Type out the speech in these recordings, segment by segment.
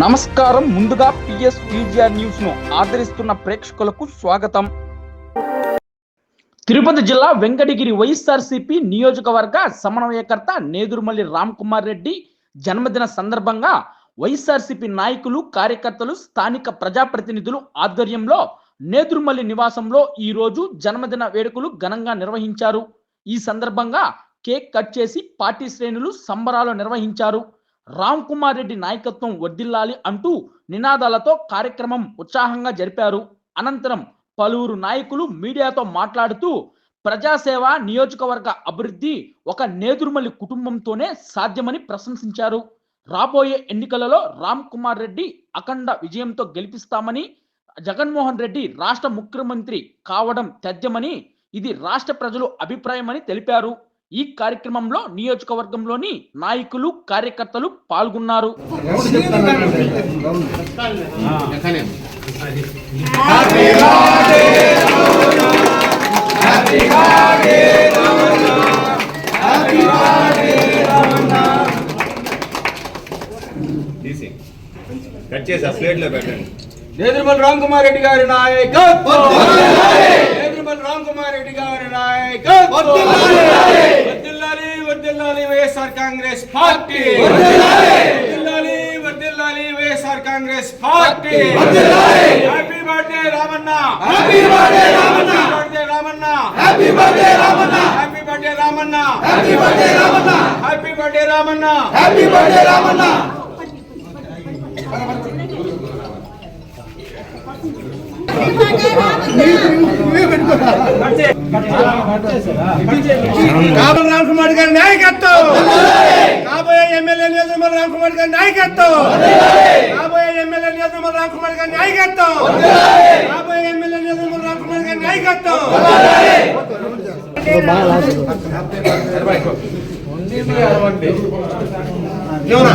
నమస్కారం. ముందుగా PS VGR న్యూస్ను ఆదరిస్తున్న ప్రేక్షకులకు స్వాగతం. తిరుపతి జిల్లా వెంకటగిరి వైఎస్ఆర్సిపి నియోజకవర్గ సమన్వయకర్త నేదురుమల్లి రామ్ కుమార్ రెడ్డి జన్మదిన సందర్భంగా వైఎస్ఆర్సిపి నాయకులు కార్యకర్తలు స్థానిక ప్రజాప్రతినిధులు ఆధ్వర్యంలో నేదురుమల్లి నివాసంలో ఈ రోజు జన్మదిన వేడుకలు ఘనంగా నిర్వహించారు. ఈ సందర్భంగా కేక్ కట్ చేసి పార్టీ శ్రేణులు సంబరాలు నిర్వహించారు. రామ్ కుమార్ రెడ్డి నాయకత్వం వర్ధిల్లాలి అంటూ నినాదాలతో కార్యక్రమం ఉత్సాహంగా జరిపారు. అనంతరం పలువురు నాయకులు మీడియాతో మాట్లాడుతూ ప్రజాసేవ నియోజకవర్గ అభివృద్ధి ఒక నేదురుమల్లి కుటుంబంతోనే సాధ్యమని ప్రశంసించారు. రాబోయే ఎన్నికలలో రామ్ కుమార్ రెడ్డి అఖండ విజయంతో గెలిపిస్తామని జగన్మోహన్ రెడ్డి రాష్ట్ర ముఖ్యమంత్రి కావడం తథ్యమని ఇది రాష్ట్ర ప్రజలు అభిప్రాయమని తెలిపారు. ఈ కార్యక్రమంలో నియోజకవర్గంలోని నాయకులు కార్యకర్తలు పాల్గొన్నారు. తీసి. కట్ చేసి ఆ ప్లేట్లో పెట్టండి. నేదురుమల్ రామ్ కుమార్ రెడ్డి గారి నాయకత్వం. రామ్ కుమార్ రెడ్డి గారి నాయకత్వం వర్ధిల్లాలి వర్ధిల్లాలి వైఎస్ఆర్ కాంగ్రెస్ పార్టీ వర్ధిల్లాలి వర్ధిల్లాలి YSR Congress party happy birthday Ramanna happy birthday Ramanna birthday Ramanna happy birthday Ramanna happy birthday Ramanna happy birthday Ramanna happy birthday Ramanna happy birthday Ramanna కాబోయే Ram Ramakumar గారి నాయకత్వం. కాబోయే ఎమ్మెల్యే నియోజకవర్గం రామకుమార్ గారి నాయకత్వం. కాబోయే ఎమ్మెల్యే నియోజకవర్గం రామకుమార్ గారి నాయకత్వం. కాబోయే ఎమ్మెల్యే నియోజకవర్గం రామకుమార్ గారి నాయకత్వం. ఎవరా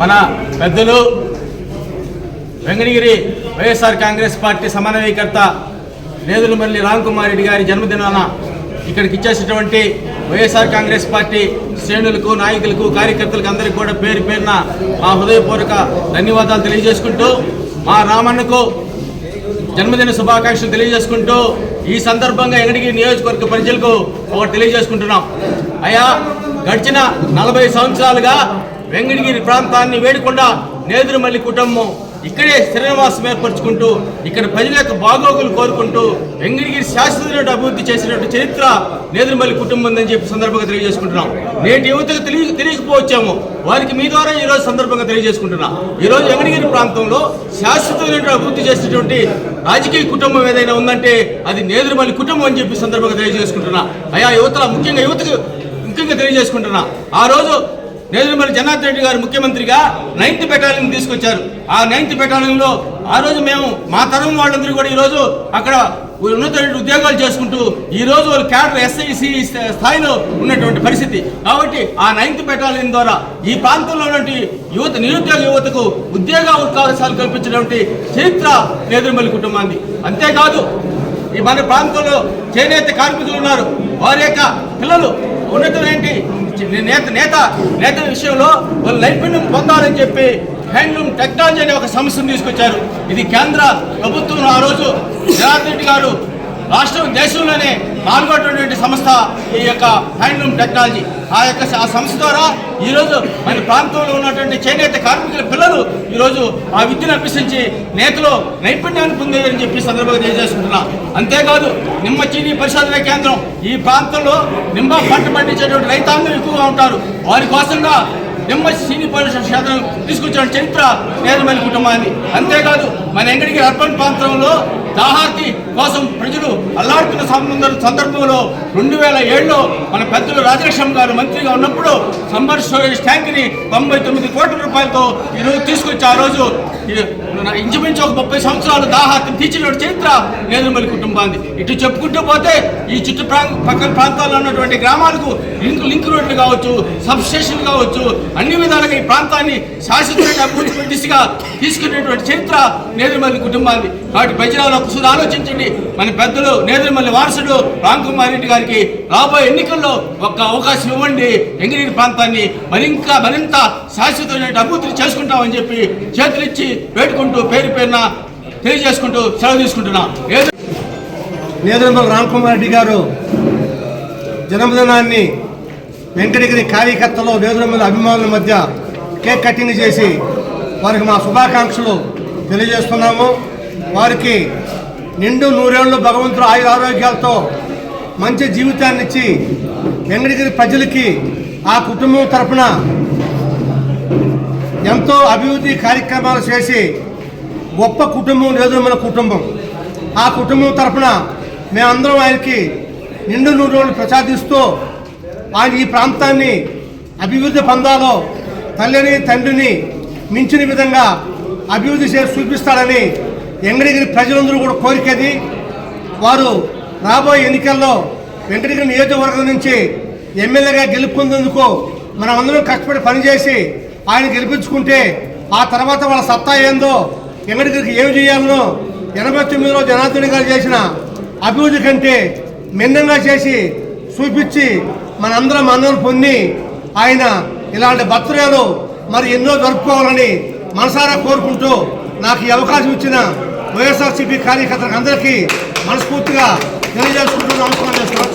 మన పెద్దలు వెంకటగిరి వైఎస్ఆర్ కాంగ్రెస్ పార్టీ సమన్వయకర్త నేదులమల్లి రామ్ కుమార్ రెడ్డి గారి జన్మదినాన ఇక్కడికి ఇచ్చేసినటువంటి వైఎస్ఆర్ కాంగ్రెస్ పార్టీ శ్రేణులకు నాయకులకు కార్యకర్తలకు అందరికీ కూడా పేరు పేరున మా హృదయపూర్వక ధన్యవాదాలు తెలియజేసుకుంటూ మా రామన్నకు జన్మదిన శుభాకాంక్షలు తెలియజేసుకుంటూ ఈ సందర్భంగా ఎంగడిగిరి నియోజకవర్గ ప్రజలకు ఒకటి తెలియజేసుకుంటున్నాం. అయా గడిచిన నలభై సంవత్సరాలుగా వెంకటగిరి ప్రాంతాన్ని వేడకుండా నేదురుమల్లి కుటుంబం ఇక్కడే శ్రీనివాసం ఏర్పరచుకుంటూ ఇక్కడ ప్రజల యొక్క బాగోగులు కోరుకుంటూ వెంకటగిరి శాశ్వత అభివృద్ధి చేసినటువంటి చరిత్ర నేదురుమల్లి కుటుంబం ఉందని చెప్పి సందర్భంగా తెలియజేసుకుంటున్నాం. నేటి యువతకు తెలియ తెలియకపోవచ్చాము వారికి మీ ద్వారా ఈరోజు సందర్భంగా తెలియజేసుకుంటున్నా. ఈరోజు రోజు వెంకటగిరి ప్రాంతంలో శాశ్వతమైన అభివృద్ధి చేసినటువంటి రాజకీయ కుటుంబం ఏదైనా ఉందంటే అది నేదురుమల్లి కుటుంబం అని చెప్పి సందర్భంగా తెలియజేసుకుంటున్నా. అయా యువతల ముఖ్యంగా యువతకు ముఖ్యంగా తెలియజేసుకుంటున్నా. ఆ రోజు నేదురుమల్లి జనార్దన్ రెడ్డి గారు ముఖ్యమంత్రిగా నైన్త్ బెటాలియన్ తీసుకొచ్చారు. ఆ నైన్త్ బెటాలియన్లో ఆ రోజు మేము మా తరం వాళ్ళందరూ కూడా ఈరోజు అక్కడ ఉన్నత ఉద్యోగాలు చేసుకుంటూ ఈ రోజు వాళ్ళు క్యాడర్ ఎస్ఐసి స్థాయిలో ఉన్నటువంటి పరిస్థితి. కాబట్టి ఆ నైన్త్ బెటాలియన్ ద్వారా ఈ ప్రాంతంలో ఉన్నటువంటి యువత నిరుద్యోగ యువతకు ఉద్యోగ అవకాశాలు కల్పించినటువంటి చరిత్ర నేదురుమల్లి కుటుంబాన్ని అంతేకాదు ఈ మన ప్రాంతంలో చేనేత కార్మికులు ఉన్నారు. వారి యొక్క పిల్లలు ఉన్నటువంటి నేత నేత నేత విషయంలో వాళ్ళు నైపుణ్యం పొందాలని చెప్పి హ్యాండ్లూమ్ టెక్నాలజీ అనే ఒక సంస్థను తీసుకొచ్చారు. ఇది కేంద్ర ప్రభుత్వం ఆ రోజు జనార్దన్ రెడ్డి గారు రాష్ట్రం దేశంలోనే నాలుగోటువంటి సంస్థ ఈ యొక్క హ్యాండ్లూమ్ టెక్నాలజీ. ఆ యొక్క ఆ సంస్థ ద్వారా ఈరోజు మన ప్రాంతంలో ఉన్నటువంటి చేనేత కార్మికుల పిల్లలు ఈరోజు ఆ విద్యను అభ్యసించి నేతలో నైపుణ్యాన్ని పొందేదని చెప్పి సందర్భంగా తెలియజేసుకుంటున్నా. అంతేకాదు నిమ్మ చీనీ పరిశోధన కేంద్రం ఈ ప్రాంతంలో నిమ్మ పంట పండించేటువంటి రైతాంగం ఎక్కువగా ఉంటారు. వారి కోసంగా నిమ్మ సీని పరిశ్రమ క్షేత్రం తీసుకొచ్చిన చరిత్ర నేరమల్లి కుటుంబాన్ని. అంతేకాదు మన ఎంగడికి అర్బన్ ప్రాంతంలో దాహార్తి కోసం ప్రజలు అల్లాడుతున్న సంబంధం సందర్భంలో రెండు వేల ఏడులో మన పెద్దలు రాజలక్ష్మి గారు మంత్రిగా ఉన్నప్పుడు సమ్మర్ స్టోరేజ్ ట్యాంక్ని తొంభై తొమ్మిది కోట్ల రూపాయలతో ఈరోజు తీసుకొచ్చి ఆ రోజు ఈ- ఇంచుమించు ఒక ముప్పై సంవత్సరాలు దాహార్తిని తీర్చిన చరిత్ర నేదుమల్లి కుటుంబాన్ని. ఇటు చెప్పుకుంటూ పోతే ఈ చుట్టు పక్కన ప్రాంతాల్లో ఉన్నటువంటి గ్రామాలకు లింక్ లింక్ రోడ్లు కావచ్చు సబ్ స్టేషన్లు కావచ్చు అన్ని విధాలుగా ఈ ప్రాంతాన్ని శాశ్వతంగా అభివృద్ధి దిశగా తీసుకునేటువంటి చరిత్ర నేదుమల్లి కుటుంబాన్ని. కాబట్టి ప్రజలలో ఒకసారి ఆలోచించండి. మన పెద్దలు నేదురుమల్లి వారసుడు రామ్ కుమార్ రెడ్డి గారికి రాబోయే ఎన్నికల్లో ఒక అవకాశం ఇవ్వండి. ఎంగిరి ప్రాంతాన్ని మరింత మరింత శాశ్వతమైన అభివృద్ధి చేసుకుంటామని చెప్పి చేతులిచ్చి వేడుకుంటూ పేరు పేరున తెలియజేసుకుంటూ సెలవు తీసుకుంటున్నాం. ఏదో రామకుమార్ రెడ్డి గారు జన్మదినాన్ని వెంకటగిరి కార్యకర్తలు నేదురుమల అభిమానుల మధ్య కేక్ కటింగ్ చేసి వారికి మా శుభాకాంక్షలు తెలియజేస్తున్నాము. వారికి నిండు నూరేళ్ళు భగవంతుడు ఆయుర ఆరోగ్యాలతో మంచి జీవితాన్ని ఇచ్చి వెంకటగిరి ప్రజలకి ఆ కుటుంబం తరఫున ఎంతో అభివృద్ధి కార్యక్రమాలు చేసి గొప్ప కుటుంబం లేదు మన కుటుంబం. ఆ కుటుంబం తరఫున మేమందరం ఆయనకి నిండు నూరు రోజులు ప్రసాదిస్తూ ఆయన ఈ ప్రాంతాన్ని అభివృద్ధి పొందాలో తల్లిని తండ్రిని మించిన విధంగా అభివృద్ధి చేసి చూపిస్తాడని ఎంగడిగిరి ప్రజలందరూ కూడా కోరికది. వారు రాబోయే ఎన్నికల్లో వెంకటగిరి నియోజకవర్గం నుంచి ఎమ్మెల్యేగా గెలుపొందేందుకు మనం అందరం కష్టపడి పనిచేసి ఆయన గెలిపించుకుంటే ఆ తర్వాత వాళ్ళ సత్తా ఏందో వెంకటగిరికి ఏమి చేయాలనో ఎనభై తొమ్మిదిలో జనార్దన్ గారు చేసిన అభివృద్ధి కంటే మిన్నంగా చేసి చూపించి మనందరం అందరం పొంది ఆయన ఇలాంటి బర్త్డేలు మరి ఎన్నో జరుపుకోవాలని మనసారా కోరుకుంటూ నాకు ఈ అవకాశం ఇచ్చిన వైఎస్ఆర్సీపీ కార్యకర్తలకు అందరికీ మనస్ఫూర్తిగా తెలియజేసుకుంటూ నమస్కారం చేస్తున్నాను.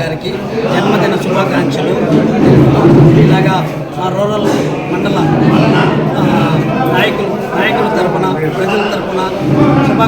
గారికి జన్మదిన శుభాకాంక్షలు. ఇలాగా మా రూరల్ మండలం